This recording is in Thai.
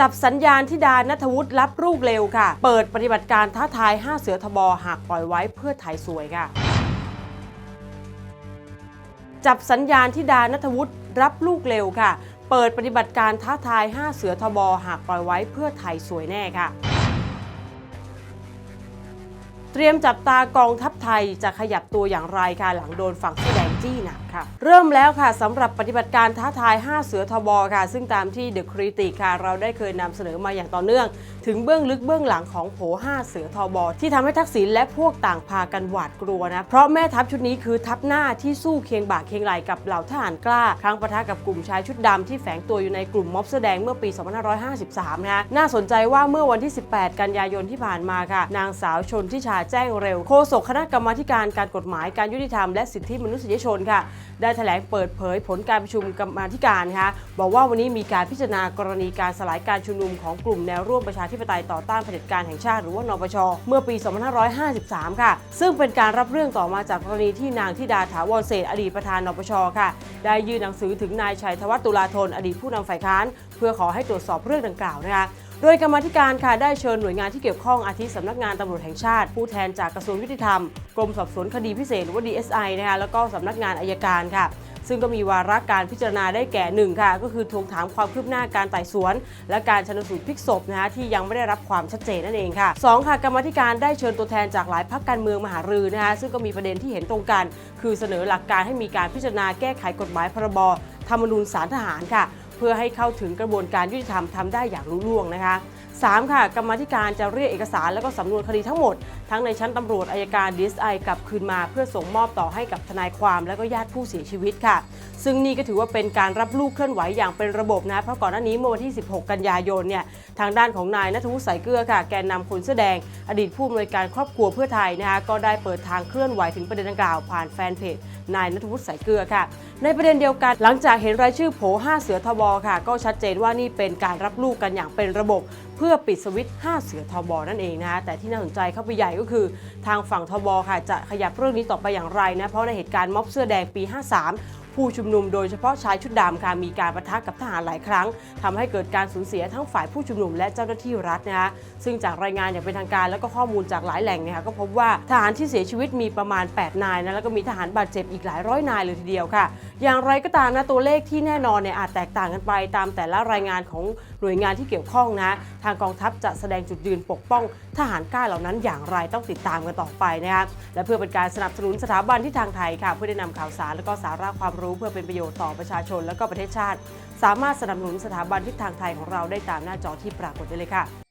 จับสัญญาณที่ดานัทวุฒิรับลูกเร็วค่ะ เปิดปฏิบัติการท้าทาย 5 เสือทบหากปล่อยไว้เพื่อไทยสวยค่ะ จับสัญญาณที่ดานัทวุฒิรับลูกเร็วค่ะ เปิดปฏิบัติการท้าทาย 5 เสือทบหากปล่อยไว้เพื่อไทยสวยแน่ค่ะเตรียมจับตากองทัพไทยจะขยับตัวอย่างไรค่ะหลังโดนฝั่งเสื้อแดง จี้หนักค่ะ เริ่มแล้วค่ะสำหรับปฏิบัติการท้าทาย 5 เสือทบค่ะ ซึ่งตามที่เดอะครีตีค่ะ เราได้เคยนำเสนอมาอย่างต่อเนื่องถึงเบื้องลึกเบื้องหลังของโผ5เสือทบที่ทำให้ทักษิณและพวกต่างพากันหวาดกลัวนะ เพราะแม่ทัพชุดนี้คือทัพหน้าที่สู้เคียงบ่าเคียงไหลกับเหล่าทหารกล้า ครั้งประทะกับกลุ่มชายชุดดำที่แฝงตัวอยู่ในกลุ่มม็อบเสื้อแดงเมื่อปี 2553 นะน่าสนใจว่าเมื่อวันที่ 18 กันยายนที่ผ่านมาค่ะ นางสาวชนทิชาแจ้งเร็วโฆษกคณะกรรมาการการกฎหมายการยุติธรรมและสิทธิมนุษยชนค่ะ ได้แถลงเปิดเผยผลการประชุมกรรมาธิการนะคะบอกว่าวันนี้มีการพิจารณากรณีการสลายการชุมนุมของกลุ่มแนวร่วมประชาธิปไตยต่อต้านเผด็จการแห่งชาติหรือว่านปช เมื่อปี 2553 ค่ะ ซึ่งเป็นการรับเรื่องต่อมาจากกรณีที่นางธิดาถาวรเศษอดีตประธานนปช ค่ะ ได้ยื่นหนังสือถึงนายชัยธวัฒน์ตุลาธนอดีตผู้นำฝ่ายค้าน เพื่อขอให้ตรวจสอบเรื่องดังกล่าวนะคะโดยกรรมธิการค่ะได้เชิญหน่วยงานที่เกี่ยวข้องอาทิสำนักงานตำรวจแห่งชาติ ผู้แทนจากกระทรวงยุติธรรม กรมสอบสวนคดีพิเศษหรือว่า DSI นะคะแล้วก็สำนักงานอายการค่ะ ซึ่งก็มีวาระการพิจารณาได้แก่หนึ่งค่ะ ก็คือทวงถามความคืบหน้าการไต่สวน และการชนสูตรพลิกศพนะคะที่ยังไม่ได้รับความชัดเจนนั่นเองค่ะสองค่ะกรรมธิการได้เชิญตัวแทนจากหลายพรรคการเมืองมาหารือนะคะซึ่งก็มีประเด็นที่เห็นตรงกัน คือเสนอหลักการให้มีการพิจารณาแก้ไขกฎหมายพรบธรรมนูญสารทหารค่ะ เพื่อให้เข้าถึงกระบวนการยุติธรรมทำได้อย่างรุ่ล่วงนะคะ 3. ค่ะกรรมธิการจะเรียกเอกสารและก็สำนวนคดีทั้งหมด ทั้งในชั้นตำรวจอายการ DSI กลับคืนมาเพื่อส่งมอบต่อให้กับทนายความและก็ญาติผู้เสียชีวิตค่ะ ซึ่งนี่ก็ถือว่าเป็นการรับลูกเคลื่อนไหวอย่างเป็นระบบนะเพราะก่อนหน้านี้เมื่อวันที่ 16 กันยายนเนี่ยทางด้านของนายนัทวุฒิสายเกลือค่ะ แกนนำคนเสื้อแดง อดีตผู้อำนวยการครอบครัวเพื่อไทยนะคะก็ได้เปิดทางเคลื่อนไหวถึงประเด็นดังกล่าวผ่านแฟนเพจนายนัทวุฒิสายเกลือค่ะ ในประเด็นเดียวกันหลังจากเห็นรายชื่อโผ5เสือทบค่ะ ก็ชัดเจนว่านี่เป็นการรับลูกกันอย่างเป็นระบบ เพื่อปิดสวิตช์5เสือทบนั่นเองนะคะแต่ที่น่าสนใจเข้าไปใหญ่ก็คือ ทางฝั่งทบค่ะจะขยับเรื่องนี้ต่อไปอย่างไรนะเพราะในเหตุการณ์ม็อบเสื้อแดงปี 53 ผู้ชุมนุมโดยเฉพาะชายชุดดำค่ะมีการประทะกับทหารหลายครั้งทำให้เกิดการสูญเสียทั้งฝ่ายผู้ชุมนุมและเจ้าหน้าที่รัฐนะคะซึ่งจากรายงานอย่างเป็นทางการแล้วก็ข้อมูลจากหลายแหล่งนะคะก็พบว่าทหารที่เสียชีวิตมีประมาณ 8 นายนะแล้วก็มีทหารบาดเจ็บอีกหลายร้อยนายเลยทีเดียวค่ะ อย่างไรก็ตามนะตัวเลขที่แน่นอนเนี่ยอาจแตกต่างกันไปตามแต่ละรายงานของ หน่วยงานที่เกี่ยวข้องนะทางกองทัพจะแสดงจุดยืนปกป้อง ทหารกล้าเหล่านั้นอย่างไรต้องติดตามกันต่อไปนะคะและเพื่อเป็นการสนับสนุนสถาบันที่ทางไทยค่ะเพื่อได้นำข่าวสารและก็สาระความรู้เพื่อเป็นประโยชน์ต่อประชาชนและก็ประเทศชาติ สามารถสนับสนุนสถาบันทิศทางไทยของเราได้ตามหน้าจอที่ปรากฏได้เลยค่ะ